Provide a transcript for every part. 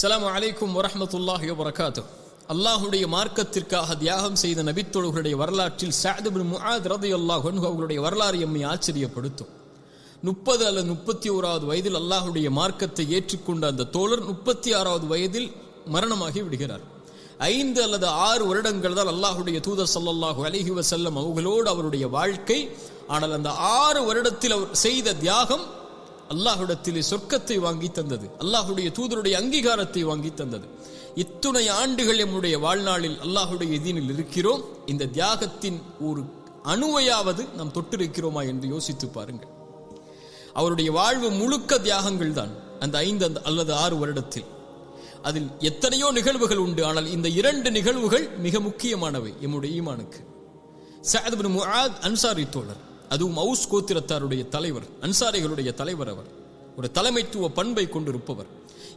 அஸ்லாம் அலைக்கும் வரமத்துல்லாஹி வரகாத்து அல்லாஹுடைய மார்க்கத்திற்காக தியாகம் செய்த நபித்தோழர்களுடைய வரலாற்றில் சாதுபின் முஹாத் முஆத் ரலியல்லாஹு அவர்களுடைய வரலாறு எம்மை ஆச்சரியப்படுத்தும். முப்பது அல்லது முப்பத்தி ஓராவது வயதில் அல்லாஹுடைய மார்க்கத்தை ஏற்றுக்கொண்ட அந்த தோழர் முப்பத்தி ஆறாவது வயதில் மரணமாகி விடுகிறார். ஐந்து அல்லது ஆறு வருடங்கள் தான் அல்லாஹுடைய தூதர் சல்லாஹூ அலைஹி வசல்லம் அவர்களோடு அவருடைய வாழ்க்கை ஆனால் அந்த ஆறு வருடத்தில் அவர் செய்த தியாகம் அல்லாஹுடத்திலே சொர்க்கத்தை வாங்கி தந்தது. அல்லாஹுடைய தூதருடைய அங்கீகாரத்தை வாங்கி தந்தது. இத்துணை ஆண்டுகள் நம்முடைய வாழ்நாளில் அல்லாஹுடைய எதினில் இருக்கிறோம். இந்த தியாகத்தின் ஒரு அணுவையாவது நாம் தொட்டிருக்கிறோமா என்று யோசித்து பாருங்கள். அவருடைய வாழ்வு முழுக்க தியாகங்கள் தான். அந்த ஐந்து அந்த- அல்லது ஆறு வருடத்தில். அதில் எத்தனையோ நிகழ்வுகள் உண்டு. ஆனால் இந்த இரண்டு நிகழ்வுகள் மிக முக்கியமானவை எம்முடைய ஈமானுக்கு. சாத் அன்சாரி தோழர். அதுவும் அவுஸ் கோத்திரத்தாருடைய தலைவர் அன்சாரிகளுடைய தலைவர் அவர். ஒரு தலைமைத்துவ பண்பை கொண்டிருப்பவர்.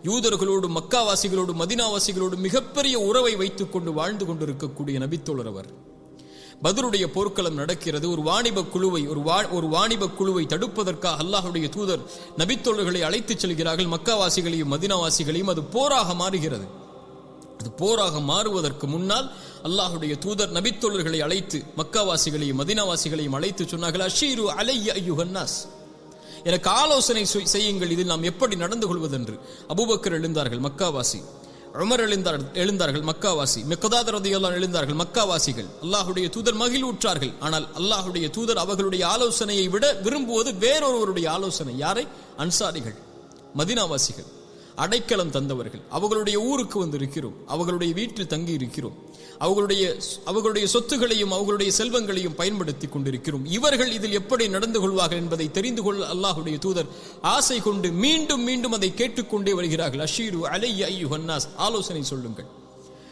யூதர்களோடு மக்காவாசிகளோடு மதினாவாசிகளோடு மிகப்பெரிய உறவை வைத்துக் கொண்டு வாழ்ந்து கொண்டிருக்கக்கூடிய நபித்தோழர் அவர். பதிலுடைய போர்க்களம் நடக்கிறது. ஒரு வாணிப குழுவை ஒரு வா- ஒரு வாணிப குழுவை தடுப்பதற்காக அல்லாஹுடைய தூதர் நபித்தோழர்களை அழைத்துச் செல்கிறார்கள். மக்காவாசிகளையும் மதினாவாசிகளையும். அது போராக மாறுகிறது. அது போராக மாறுவதற்கு முன்னால் அல்லாஹுடைய தூதர் நபித்தோழர்களை அழைத்து மக்காவாசிகளையும் மதினாவாசிகளையும் அழைத்து சொன்னார்கள் அஷீரு அலைய ஐயுஹன்னாஸ் எனக்கு ஆலோசனை செய்- செய்யுங்கள் இதில் நாம் எப்படி நடந்து கொள்வதென்று. அபூபக்கர் எழுந்தார்கள் மக்காவாசி. உமர் எழுந்தார் எழுந்தார்கள் மக்காவாசி. மிக்கதாத ரதியெல்லாம் எழுந்தார்கள் மக்காவாசிகள். அல்லாஹுடைய தூதர் மகிழ்வுற்றார்கள். ஆனால் அல்லாஹுடைய தூதர் அவர்களுடைய ஆலோசனையை விட விரும்புவது வேறொருவருடைய ஆலோசனை. யாரை? அன்சாரிகள் மதினாவாசிகள். அடைக்கலம் தந்தவர்கள். அவர்களுடைய ஊருக்கு வந்து இருக்கிறோம் அவர்களுடைய வீட்டில் தங்கி இருக்கிறோம் அவர்களுடைய அவர்களுடைய சொத்துகளையும் அவர்களுடைய செல்வங்களையும் பயன்படுத்தி கொண்டிருக்கிறோம். இவர்கள் இதில் எப்படி நடந்து கொள்வார்கள் என்பதை தெரிந்து கொள்ள அல்லாஹுடைய தூதர் ஆசை கொண்டு மீண்டும் மீண்டும் அதை கேட்டுக்கொண்டே வருகிறார்கள். அஷீரு அலை ஐயு ஹன்னாஸ் ஆலோசனை சொல்லுங்கள்.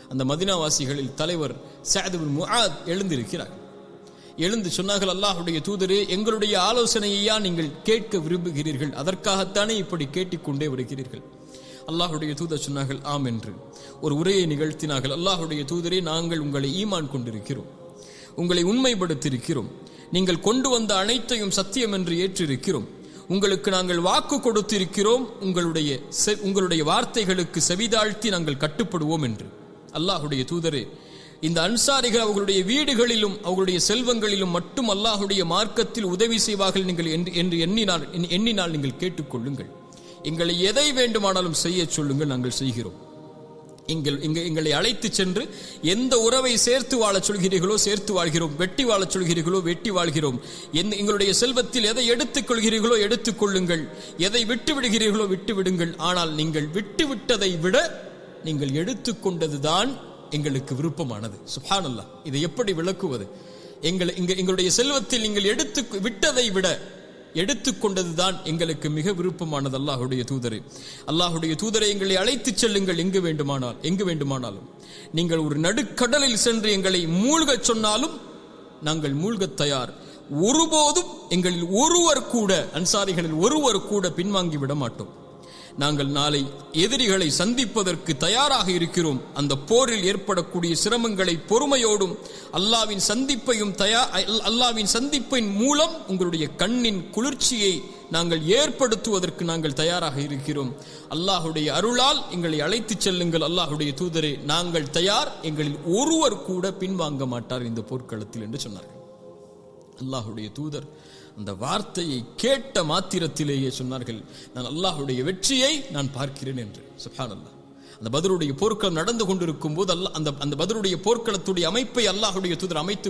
அந்த மதினாவாசிகளில் தலைவர் சஅத் பின் முஆத் எழுந்திருக்கிறார். எழுந்து சொன்னார்கள் அல்லாஹுடைய தூதரே எங்களுடைய ஆலோசனையா நீங்கள் கேட்க விரும்புகிறீர்கள். அதற்காகத்தானே இப்படி கேட்டுக்கொண்டே வருகிறீர்கள். அல்லாஹுடைய தூதர் சொன்னார்கள் ஆம் என்று. ஒரு உரையை நிகழ்த்தினார்கள் அல்லாஹுடைய தூதரே நாங்கள் உங்களை ஈமான் கொண்டிருக்கிறோம். உங்களை உண்மைப்படுத்தியிருக்கிறோம். நீங்கள் கொண்டு வந்த அனைத்தையும் சத்தியம் என்று ஏற்றிருக்கிறோம். உங்களுக்கு நாங்கள் வாக்கு கொடுத்திருக்கிறோம். உங்களுடைய செ- உங்களுடைய வார்த்தைகளுக்கு செவிதாழ்த்தி நாங்கள் கட்டுப்படுவோம் என்று. அல்லாஹுடைய தூதரே இந்த அன்சாரிகள் அவர்களுடைய வீடுகளிலும் அவர்களுடைய செல்வங்களிலும் மட்டும் அல்லாஹுடைய மார்க்கத்தில் உதவி செய்வார்கள் நீங்கள் என்று என்று எண்ணினால் எண்ணினால் நீங்கள் கேட்டுக்கொள்ளுங்கள். எங்களை எதை வேண்டுமானாலும் செய்ய சொல்லுங்கள் நாங்கள் செய்கிறோம். எங்கள் இங்க எங்களை அழைத்து சென்று எந்த உறவை சேர்த்து வாழச் சொல்கிறீர்களோ சேர்த்து வாழ்கிறோம். வெட்டி வாழச் சொல்கிறீர்களோ வெட்டி வாழ்கிறோம். என் எங்களுடைய செல்வத்தில் எதை எடுத்துக் கொள்கிறீர்களோ எடுத்துக் கொள்ளுங்கள். எதை விட்டு விடுகிறீர்களோ விட்டு விடுங்கள். ஆனால் நீங்கள் விட்டு விட்டதை விட நீங்கள் எடுத்துக்கொண்டதுதான் எங்களுக்கு விருப்பமானது. சுஹானல்லா இதை எப்படி விளக்குவது? எங்களை எங்களுடைய செல்வத்தில் நீங்கள் எடுத்து விட்டதை விட எடுத்துக்கொண்டதுதான் எங்களுக்கு மிக விருப்பமானது அல்லாஹுடைய தூதரே. அல்லாஹுடைய தூதரை எங்களை அழைத்துச் செல்லுங்கள். எங்கு வேண்டுமானால் எங்கு வேண்டுமானாலும். நீங்கள் ஒரு நடுக்கடலில் சென்று எங்களை மூழ்கச் சொன்னாலும் நாங்கள் மூழ்கத் தயார். ஒருபோதும் எங்களில் ஒருவர் கூட அன்சாரிகளில் ஒருவர் கூட பின்வாங்கி விட மாட்டோம். நாங்கள் நாளை எதிரிகளை சந்திப்பதற்கு தயாராக இருக்கிறோம். அந்த போரில் ஏற்படக்கூடிய சிரமங்களை பொறுமையோடும் அல்லாவின் சந்திப்பையும் தயா அல்லாவின் சந்திப்பின் மூலம் உங்களுடைய கண்ணின் குளிர்ச்சியை நாங்கள் ஏற்படுத்துவதற்கு நாங்கள் தயாராக இருக்கிறோம். அல்லாஹுடைய அருளால் எங்களை அழைத்துச் செல்லுங்கள். அல்லாஹுடைய தூதரே நாங்கள் தயார். எங்களில் ஒருவர் கூட பின்வாங்க மாட்டார் இந்த போர்க்களத்தில் என்று சொன்னார்கள். அல்லாஹுடைய தூதர் அந்த வார்த்தையை கேட்ட மாத்திரத்திலேயே சொன்னார்கள் நான் அல்லாஹுடைய வெற்றியை நான் பார்க்கிறேன் என்று. சுப்ஹானல்லாஹ். அந்த பதிலுடைய போர்க்களம் நடந்து கொண்டிருக்கும் போது அல்லாஹ் அந்த அந்த பதிலுடைய போர்க்களத்துடைய அமைப்பை அல்லாஹுடைய தூதர் அமைத்து